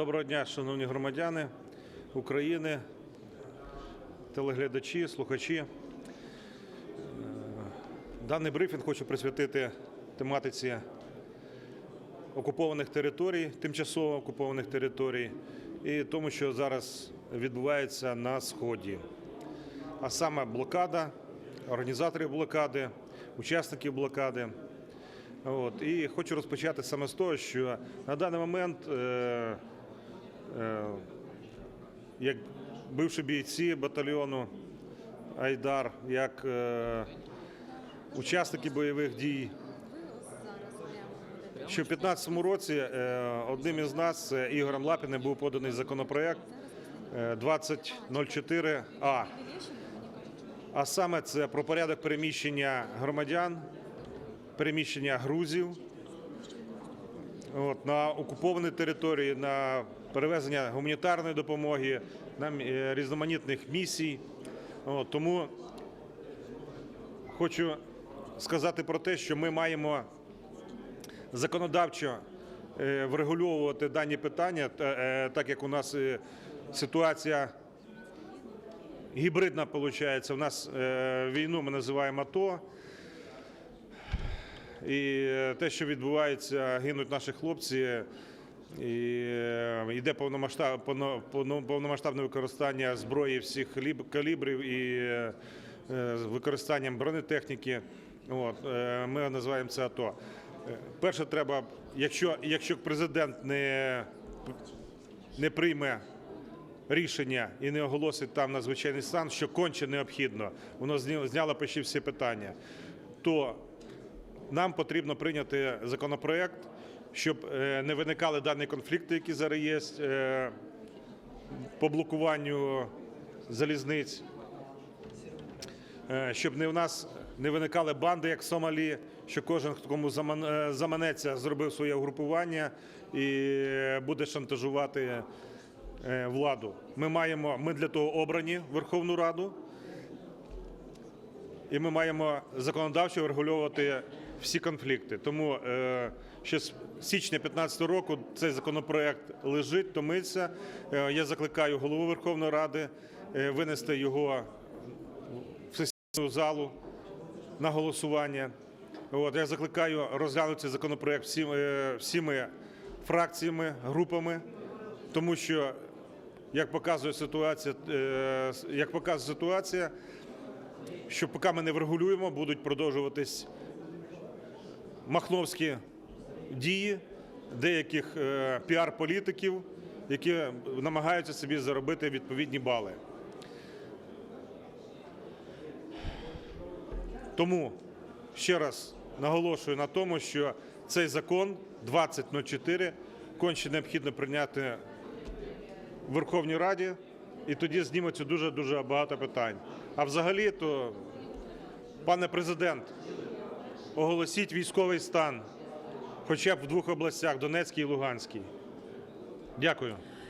Доброго дня, шановні громадяни України, телеглядачі, слухачі. Е, Даний брифінг хочу присвятити тематиці окупованих територій, тимчасово окупованих територій і тому, що зараз відбувається на Сході. А саме блокада, організаторів блокади, учасників блокади. От. І хочу розпочати саме з того, що на даний момент, е, як бивші бійці батальйону Айдар, як е, учасники бойових дій, що в 2015 році е, одним із нас, Ігорем Лапіним, був поданий законопроект е, 2004А. А саме це про порядок переміщення громадян, переміщення грузів от, на окуповані території, на перевезення гуманітарної допомоги, на е, різноманітних місій. От, тому хочу сказати про те, що ми маємо законодавчо е, врегульовувати дані питання, та- е, так як у нас ситуація гібридна виходить. У нас війну ми називаємо АТО. І е, те, що відбувається, гинуть наші хлопці, і е, йде повномасштаб, повно- повно- повномасштабне використання зброї всіх ліб- калібрів і е, використанням бронетехніки. От, ми називаємо це АТО. Перше, треба, якщо, якщо президент не, не прийме рішення і не оголосить там надзвичайний стан, що конче необхідно, воно зняло почти всі питання, то нам потрібно прийняти законопроект, щоб е, не виникали дані конфлікти, які зараз є е, по блокуванню залізниць, Е, щоб не в нас не виникали банди, як в Сомалі, що кожен, кому заман- заманеться, зробив своє угрупування і буде шантажувати владу. Ми маємо, ми для того обрані Верховну Раду. І ми маємо законодавчо врегульовувати всі конфлікти. Тому е, ще з січня 2015 року цей законопроект лежить, томиться. Е, я закликаю голову Верховної Ради е, винести його в сесійну залу на голосування. От, я закликаю розглянути цей законопроект всі, е, всіми фракціями, групами, тому що, як показує ситуація, е, як показує ситуація, що поки ми не врегулюємо, будуть продовжуватись махновські дії деяких е, піар-політиків, які намагаються собі заробити відповідні бали. Тому ще раз наголошую на тому, що цей закон 2004 конче необхідно прийняти в Верховній Раді, і тоді зніметься дуже дуже багато питань. А взагалі, то, пане президент, оголосіть військовий стан, хоча б в двох областях Донецькій і Луганській. Дякую.